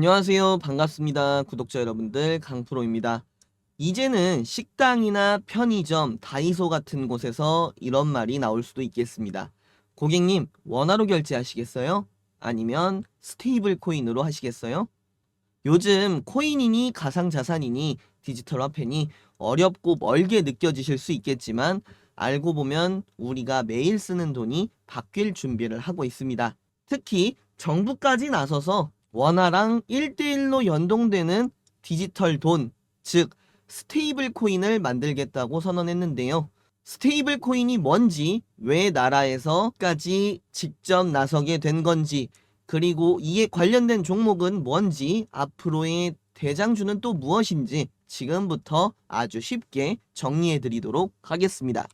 안녕하세요. 반갑습니다. 구독자 여러분들, 강프로입니다. 이제는 식당이나 편의점, 다이소 같은 곳에서 이런 말이 나올 수도 있겠습니다. 고객님, 원화로 결제하시겠어요? 아니면 스테이블 코인으로 하시겠어요? 요즘 코인이니 가상자산이니 디지털 화폐니 어렵고 멀게 느껴지실 수 있겠지만 알고 보면 우리가 매일 쓰는 돈이 바뀔 준비를 하고 있습니다. 특히 정부까지 나서서 원화랑 1대1로 연동되는 디지털 돈, 즉 스테이블 코인을 만들겠다고 선언했는데요. 스테이블 코인이 뭔지, 왜 나라에서까지 직접 나서게 된 건지, 그리고 이에 관련된 종목은 뭔지, 앞으로의 대장주는 또 무엇인지 지금부터 아주 쉽게 정리해 드리도록 하겠습니다.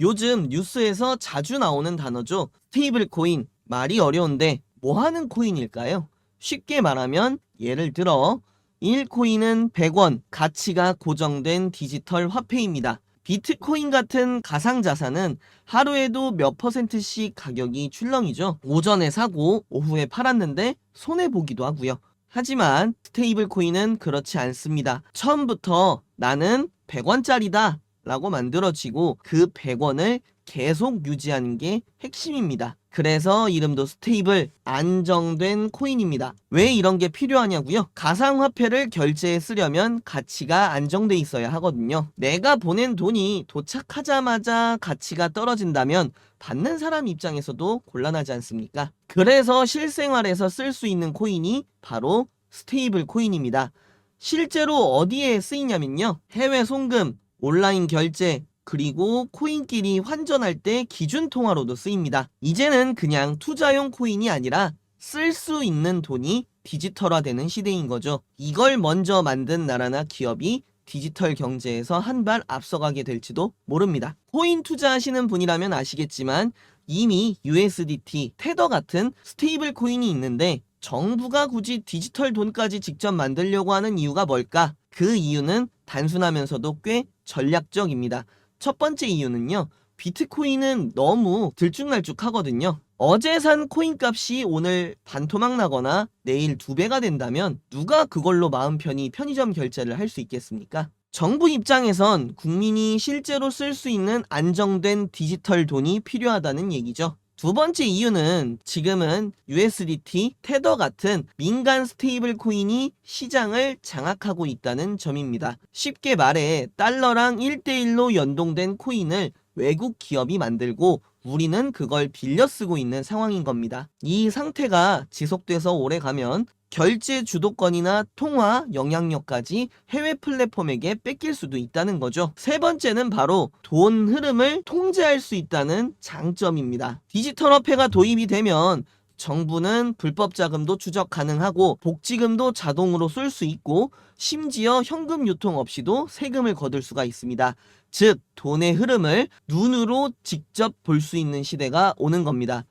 요즘 뉴스에서 자주 나오는 단어죠. 스테이블 코인. 말이 어려운데 뭐 하는 코인일까요? 쉽게 말하면 예를 들어 1코인은 100원 가치가 고정된 디지털 화폐입니다. 비트코인 같은 가상자산은 하루에도 몇 퍼센트씩 가격이 출렁이죠. 오전에 사고 오후에 팔았는데 손해보기도 하고요. 하지만 스테이블 코인은 그렇지 않습니다. 처음부터 나는 100원짜리다 라고 만들어지고 그 100원을 계속 유지하는 게 핵심입니다. 그래서 이름도 스테이블, 안정된 코인입니다. 왜 이런 게 필요하냐고요? 가상화폐를 결제에 쓰려면 가치가 안정돼 있어야 하거든요. 내가 보낸 돈이 도착하자마자 가치가 떨어진다면 받는 사람 입장에서도 곤란하지 않습니까? 그래서 실생활에서 쓸 수 있는 코인이 바로 스테이블 코인입니다. 실제로 어디에 쓰이냐면요. 해외 송금, 온라인 결제, 그리고 코인끼리 환전할 때 기준 통화로도 쓰입니다. 이제는 그냥 투자용 코인이 아니라 쓸 수 있는 돈이 디지털화되는 시대인 거죠. 이걸 먼저 만든 나라나 기업이 디지털 경제에서 한 발 앞서가게 될지도 모릅니다. 코인 투자하시는 분이라면 아시겠지만 이미 USDT, 테더 같은 스테이블 코인이 있는데 정부가 굳이 디지털 돈까지 직접 만들려고 하는 이유가 뭘까? 그 이유는 단순하면서도 꽤 전략적입니다. 첫 번째 이유는요. 비트코인은 너무 들쭉날쭉하거든요. 어제 산 코인 값이 오늘 반토막 나거나 내일 두 배가 된다면 누가 그걸로 마음 편히 편의점 결제를 할 수 있겠습니까? 정부 입장에선 국민이 실제로 쓸 수 있는 안정된 디지털 돈이 필요하다는 얘기죠. 두 번째 이유는 지금은 USDT, 테더 같은 민간 스테이블 코인이 시장을 장악하고 있다는 점입니다. 쉽게 말해 달러랑 1대1로 연동된 코인을 외국 기업이 만들고 우리는 그걸 빌려 쓰고 있는 상황인 겁니다. 이 상태가 지속돼서 오래 가면 결제 주도권이나 통화 영향력까지 해외 플랫폼에게 뺏길 수도 있다는 거죠. 세 번째는 바로 돈 흐름을 통제할 수 있다는 장점입니다. 디지털 화폐가 도입이 되면 정부는 불법 자금도 추적 가능하고 복지금도 자동으로 쏠 수 있고 심지어 현금 유통 없이도 세금을 거둘 수가 있습니다. 즉 돈의 흐름을 눈으로 직접 볼 수 있는 시대가 오는 겁니다.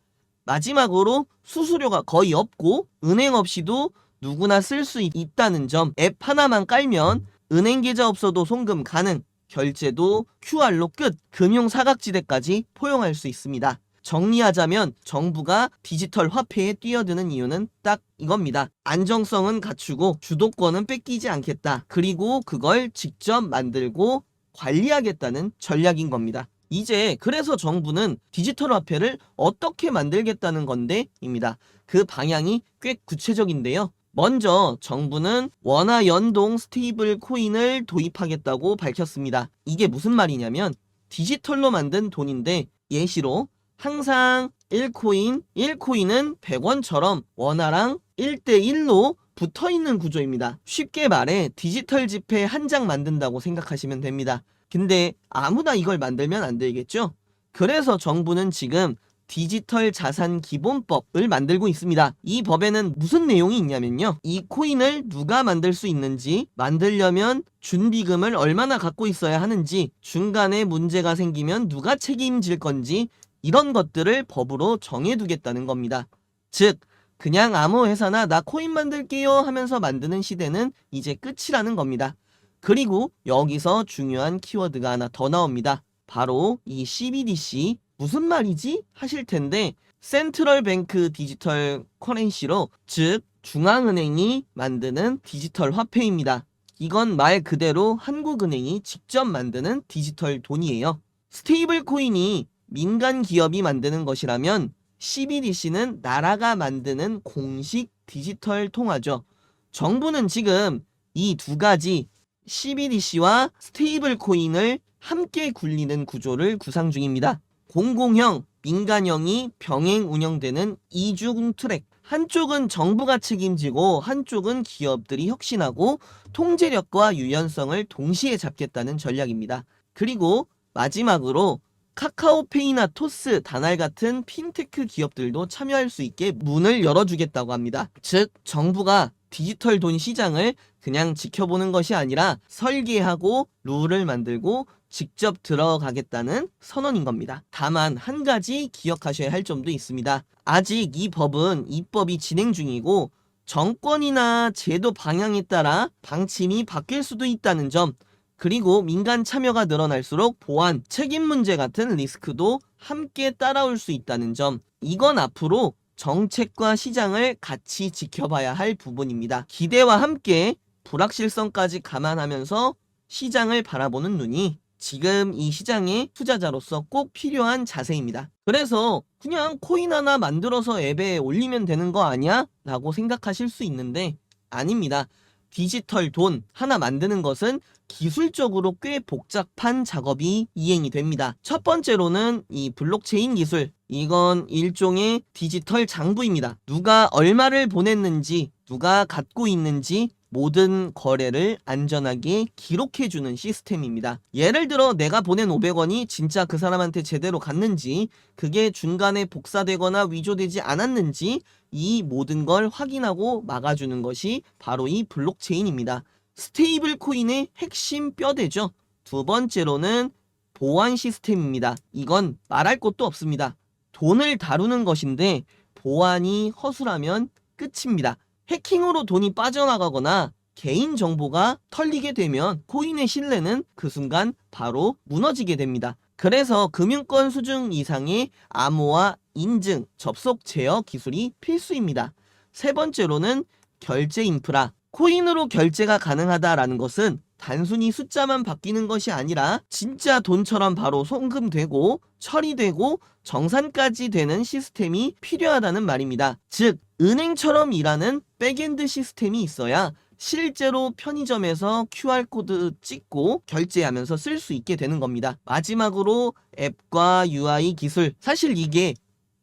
마지막으로 수수료가 거의 없고 은행 없이도 누구나 쓸 수 있다는 점 앱 하나만 깔면 은행 계좌 없어도 송금 가능 결제도 QR로 끝 금융 사각지대까지 포용할 수 있습니다. 정리하자면 정부가 디지털 화폐에 뛰어드는 이유는 딱 이겁니다. 안정성은 갖추고 주도권은 뺏기지 않겠다. 그리고 그걸 직접 만들고 관리하겠다는 전략인 겁니다. 이제 그래서 정부는 디지털 화폐를 어떻게 만들겠다는 건데 입니다. 그 방향이 꽤 구체적인데요. 먼저 정부는 원화 연동 스테이블 코인을 도입하겠다고 밝혔습니다. 이게 무슨 말이냐면 디지털로 만든 돈인데 예시로 항상 1코인, 1코인은 100원처럼 원화랑 1대1로 붙어 있는 구조입니다. 쉽게 말해 디지털 지폐 한 장 만든다고 생각하시면 됩니다. 근데 아무나 이걸 만들면 안 되겠죠? 그래서 정부는 지금 디지털 자산 기본법을 만들고 있습니다. 이 법에는 무슨 내용이 있냐면요. 이 코인을 누가 만들 수 있는지, 만들려면 준비금을 얼마나 갖고 있어야 하는지, 중간에 문제가 생기면 누가 책임질 건지, 이런 것들을 법으로 정해두겠다는 겁니다. 즉, 그냥 아무 회사나 나 코인 만들게요 하면서 만드는 시대는 이제 끝이라는 겁니다. 그리고 여기서 중요한 키워드가 하나 더 나옵니다. 바로 이 CBDC 무슨 말이지 하실 텐데 센트럴 뱅크 디지털 커런시로 즉 중앙은행이 만드는 디지털 화폐입니다. 이건 말 그대로 한국은행이 직접 만드는 디지털 돈이에요. 스테이블 코인이 민간 기업이 만드는 것이라면 CBDC는 나라가 만드는 공식 디지털 통화죠. 정부는 지금 이 두 가지 CBDC와 스테이블 코인을 함께 굴리는 구조를 구상 중입니다. 공공형, 민간형이 병행 운영되는 이중 트랙. 한쪽은 정부가 책임지고 한쪽은 기업들이 혁신하고 통제력과 유연성을 동시에 잡겠다는 전략입니다. 그리고 마지막으로 카카오페이나 토스, 다날 같은 핀테크 기업들도 참여할 수 있게 문을 열어주겠다고 합니다. 즉, 정부가 디지털 돈 시장을 그냥 지켜보는 것이 아니라 설계하고 룰을 만들고 직접 들어가겠다는 선언인 겁니다. 다만 한 가지 기억하셔야 할 점도 있습니다. 아직 이 법은 입법이 진행 중이고 정권이나 제도 방향에 따라 방침이 바뀔 수도 있다는 점, 그리고 민간 참여가 늘어날수록 보안, 책임 문제 같은 리스크도 함께 따라올 수 있다는 점, 이건 앞으로 정책과 시장을 같이 지켜봐야 할 부분입니다. 기대와 함께 불확실성까지 감안하면서 시장을 바라보는 눈이 지금 이 시장의 투자자로서 꼭 필요한 자세입니다. 그래서 그냥 코인 하나 만들어서 앱에 올리면 되는 거 아니야? 라고 생각하실 수 있는데 아닙니다. 디지털 돈 하나 만드는 것은 기술적으로 꽤 복잡한 작업이 이행이 됩니다. 첫 번째로는 이 블록체인 기술. 이건 일종의 디지털 장부입니다. 누가 얼마를 보냈는지, 누가 갖고 있는지 모든 거래를 안전하게 기록해주는 시스템입니다. 예를 들어 내가 보낸 500원이 진짜 그 사람한테 제대로 갔는지, 그게 중간에 복사되거나 위조되지 않았는지, 이 모든 걸 확인하고 막아주는 것이 바로 이 블록체인입니다. 스테이블 코인의 핵심 뼈대죠. 두 번째로는 보안 시스템입니다. 이건 말할 것도 없습니다. 돈을 다루는 것인데 보안이 허술하면 끝입니다. 해킹으로 돈이 빠져나가거나 개인 정보가 털리게 되면 코인의 신뢰는 그 순간 바로 무너지게 됩니다. 그래서 금융권 수준 이상의 암호화 인증, 접속 제어 기술이 필수입니다. 세 번째로는 결제 인프라. 코인으로 결제가 가능하다라는 것은 단순히 숫자만 바뀌는 것이 아니라 진짜 돈처럼 바로 송금되고 처리되고 정산까지 되는 시스템이 필요하다는 말입니다. 즉, 은행처럼 일하는 백엔드 시스템이 있어야 실제로 편의점에서 QR코드 찍고 결제하면서 쓸 수 있게 되는 겁니다. 마지막으로 앱과 UI 기술. 사실 이게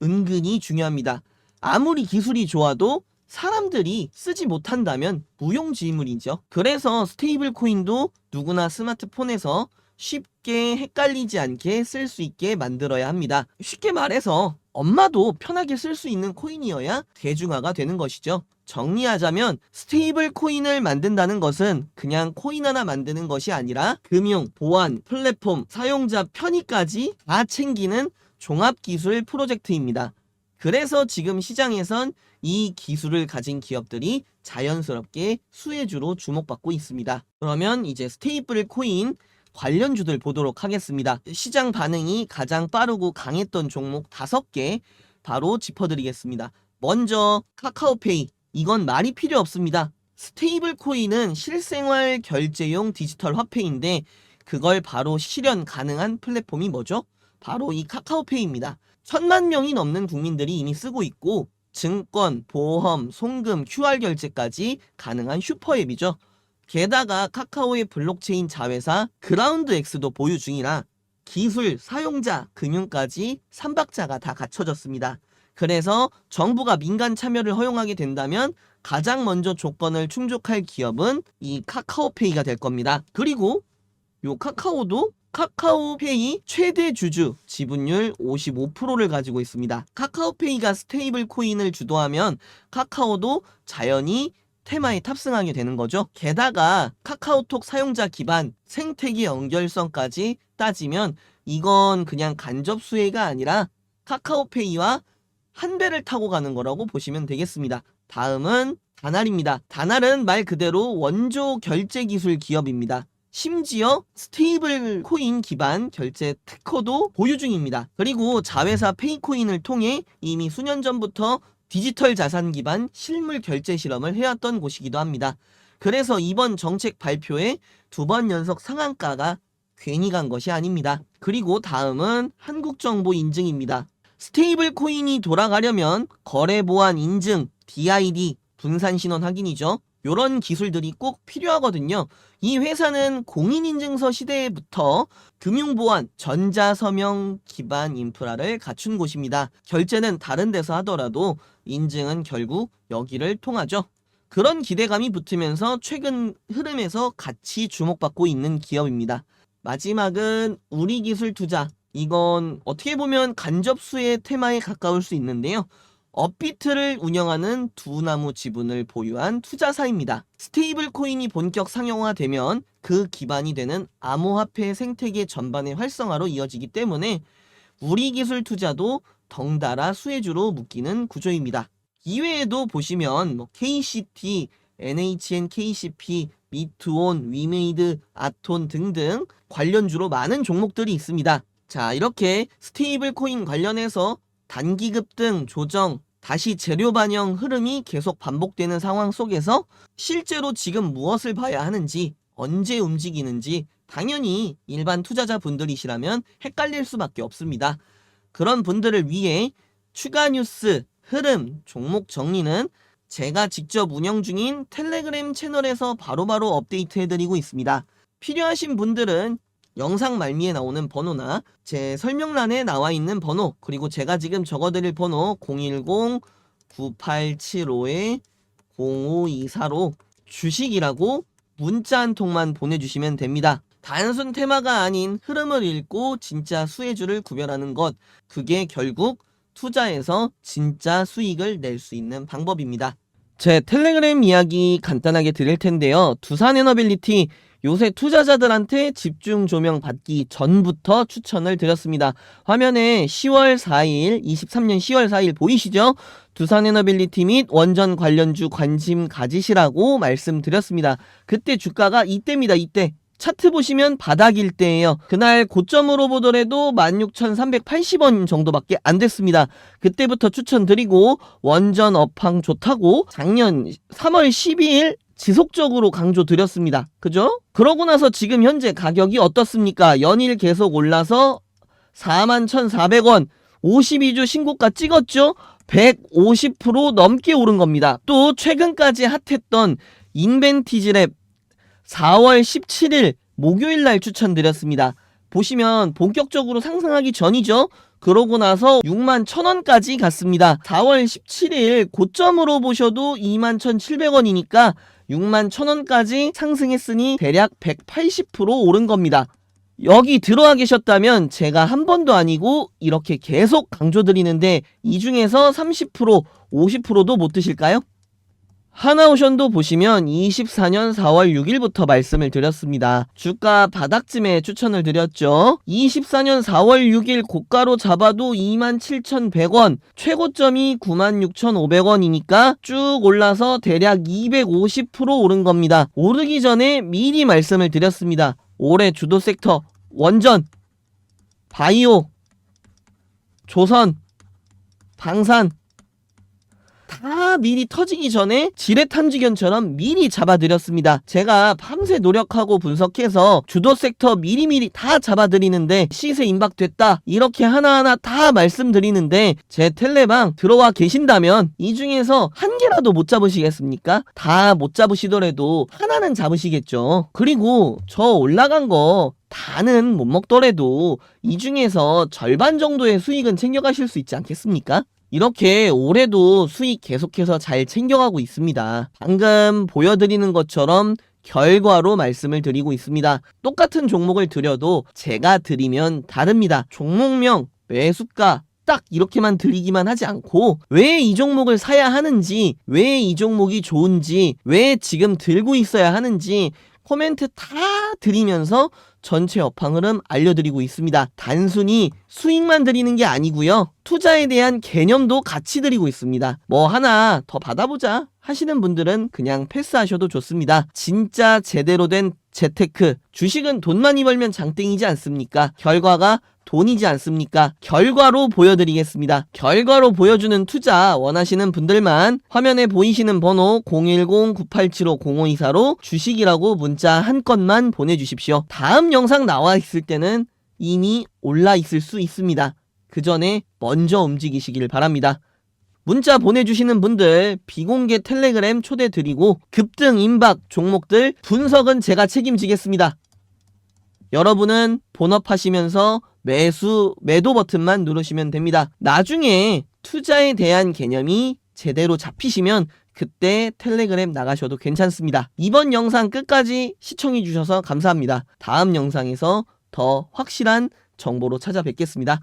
은근히 중요합니다. 아무리 기술이 좋아도 사람들이 쓰지 못한다면 무용지물이죠. 그래서 스테이블 코인도 누구나 스마트폰에서 쉽게 헷갈리지 않게 쓸 수 있게 만들어야 합니다. 쉽게 말해서 엄마도 편하게 쓸 수 있는 코인이어야 대중화가 되는 것이죠. 정리하자면 스테이블 코인을 만든다는 것은 그냥 코인 하나 만드는 것이 아니라 금융, 보안, 플랫폼, 사용자 편의까지 다 챙기는 종합기술 프로젝트입니다. 그래서 지금 시장에선 이 기술을 가진 기업들이 자연스럽게 수혜주로 주목받고 있습니다. 그러면 이제 스테이블 코인 관련주들 보도록 하겠습니다. 시장 반응이 가장 빠르고 강했던 종목 5개 바로 짚어드리겠습니다. 먼저 카카오페이 이건 말이 필요 없습니다. 스테이블 코인은 실생활 결제용 디지털 화폐인데 그걸 바로 실현 가능한 플랫폼이 뭐죠? 바로 이 카카오페이입니다. 천만 명이 넘는 국민들이 이미 쓰고 있고 증권, 보험, 송금, QR 결제까지 가능한 슈퍼앱이죠. 게다가 카카오의 블록체인 자회사 그라운드 X도 보유 중이라 기술, 사용자, 금융까지 3박자가 다 갖춰졌습니다. 그래서 정부가 민간 참여를 허용하게 된다면 가장 먼저 조건을 충족할 기업은 이 카카오페이가 될 겁니다. 그리고 요 카카오도 카카오페이 최대 주주 지분율 55%를 가지고 있습니다. 카카오페이가 스테이블 코인을 주도하면 카카오도 자연히 테마에 탑승하게 되는 거죠. 게다가 카카오톡 사용자 기반 생태계 연결성까지 따지면 이건 그냥 간접 수혜가 아니라 카카오페이와 한 배를 타고 가는 거라고 보시면 되겠습니다. 다음은 다날입니다. 다날은 말 그대로 원조 결제 기술 기업입니다. 심지어 스테이블 코인 기반 결제 특허도 보유 중입니다. 그리고 자회사 페이코인을 통해 이미 수년 전부터 디지털 자산 기반 실물 결제 실험을 해왔던 곳이기도 합니다. 그래서 이번 정책 발표에 두 번 연속 상한가가 괜히 간 것이 아닙니다. 그리고 다음은 한국정보 인증입니다. 스테이블 코인이 돌아가려면 거래 보안 인증, DID, 분산 신원 확인이죠. 요런 기술들이 꼭 필요하거든요. 이 회사는 공인인증서 시대부터 금융보안, 전자서명 기반 인프라를 갖춘 곳입니다. 결제는 다른 데서 하더라도 인증은 결국 여기를 통하죠. 그런 기대감이 붙으면서 최근 흐름에서 같이 주목받고 있는 기업입니다. 마지막은 우리 기술 투자. 이건 어떻게 보면 간접수의 테마에 가까울 수 있는데요. 업비트를 운영하는 두 나무 지분을 보유한 투자사입니다. 스테이블 코인이 본격 상용화되면 그 기반이 되는 암호화폐 생태계 전반의 활성화로 이어지기 때문에 우리 기술 투자도 덩달아 수혜주로 묶이는 구조입니다. 이외에도 보시면 뭐 KCT, NHN KCP, 미투온, 위메이드, 아톤 등등 관련주로 많은 종목들이 있습니다. 자, 이렇게 스테이블 코인 관련해서 단기 급 등, 조정, 다시 재료 반영 흐름이 계속 반복되는 상황 속에서 실제로 지금 무엇을 봐야 하는지, 언제 움직이는지 당연히 일반 투자자분들이시라면 헷갈릴 수밖에 없습니다. 그런 분들을 위해 추가 뉴스, 흐름, 종목 정리는 제가 직접 운영 중인 텔레그램 채널에서 바로바로 업데이트 해드리고 있습니다. 필요하신 분들은 영상 말미에 나오는 번호나 제 설명란에 나와 있는 번호 그리고 제가 지금 적어드릴 번호 010-9875-0524로 주식이라고 문자 한 통만 보내주시면 됩니다. 단순 테마가 아닌 흐름을 읽고 진짜 수혜주를 구별하는 것 그게 결국 투자에서 진짜 수익을 낼 수 있는 방법입니다. 제 텔레그램 이야기 간단하게 드릴 텐데요. 두산 에너빌리티 요새 투자자들한테 집중 조명 받기 전부터 추천을 드렸습니다. 화면에 10월 4일, 23년 10월 4일 보이시죠? 두산 에너빌리티 및 원전 관련주 관심 가지시라고 말씀드렸습니다. 그때 주가가 이때입니다, 이때. 차트 보시면 바닥일 때예요. 그날 고점으로 보더라도 16,380원 정도밖에 안 됐습니다. 그때부터 추천드리고 원전 업황 좋다고 작년 3월 12일 지속적으로 강조드렸습니다. 그죠? 그러고 나서 지금 현재 가격이 어떻습니까? 연일 계속 올라서 41,400원 52주 신고가 찍었죠? 150% 넘게 오른 겁니다. 또 최근까지 핫했던 인벤티지랩 4월 17일 목요일 날 추천드렸습니다. 보시면 본격적으로 상승하기 전이죠. 그러고 나서 6만 1000원까지 갔습니다. 4월 17일 고점으로 보셔도 2만 1700원이니까 6만 1000원까지 상승했으니 대략 180% 오른 겁니다. 여기 들어와 계셨다면 제가 한 번도 아니고 이렇게 계속 강조드리는데 이 중에서 30% 50%도 못 드실까요? 하나오션도 보시면 24년 4월 6일부터 말씀을 드렸습니다. 주가 바닥쯤에 추천을 드렸죠. 24년 4월 6일 고가로 잡아도 27,100원, 최고점이 96,500원이니까 쭉 올라서 대략 250% 오른 겁니다. 오르기 전에 미리 말씀을 드렸습니다. 올해 주도 섹터 원전, 바이오, 조선, 방산, 다 미리 터지기 전에 지뢰 탐지견처럼 미리 잡아드렸습니다. 제가 밤새 노력하고 분석해서 주도 섹터 미리미리 다 잡아드리는데 시세 임박됐다 이렇게 하나하나 다 말씀드리는데 제 텔레방 들어와 계신다면 이 중에서 한 개라도 못 잡으시겠습니까? 다 못 잡으시더라도 하나는 잡으시겠죠. 그리고 저 올라간 거 다는 못 먹더라도 이 중에서 절반 정도의 수익은 챙겨가실 수 있지 않겠습니까? 이렇게 올해도 수익 계속해서 잘 챙겨가고 있습니다. 방금 보여드리는 것처럼 결과로 말씀을 드리고 있습니다. 똑같은 종목을 드려도 제가 드리면 다릅니다. 종목명, 매수가, 딱 이렇게만 드리기만 하지 않고 왜 이 종목을 사야 하는지, 왜 이 종목이 좋은지, 왜 지금 들고 있어야 하는지 코멘트 다 드리면서 전체 업황 흐름 알려드리고 있습니다. 단순히 수익만 드리는 게 아니고요. 투자에 대한 개념도 같이 드리고 있습니다. 뭐 하나 더 받아보자 하시는 분들은 그냥 패스하셔도 좋습니다. 진짜 제대로 된 재테크, 주식은 돈 많이 벌면 장땡이지 않습니까? 결과가 돈이지 않습니까? 결과로 보여드리겠습니다. 결과로 보여주는 투자 원하시는 분들만 화면에 보이시는 번호 010-9875-0524로 주식이라고 문자 한 건만 보내주십시오. 다음 영상 나와 있을 때는 이미 올라 있을 수 있습니다. 그 전에 먼저 움직이시길 바랍니다. 문자 보내주시는 분들 비공개 텔레그램 초대 드리고 급등 임박 종목들 분석은 제가 책임지겠습니다. 여러분은 본업하시면서 매수 매도 버튼만 누르시면 됩니다. 나중에 투자에 대한 개념이 제대로 잡히시면 그때 텔레그램 나가셔도 괜찮습니다. 이번 영상 끝까지 시청해 주셔서 감사합니다. 다음 영상에서 더 확실한 정보로 찾아뵙겠습니다.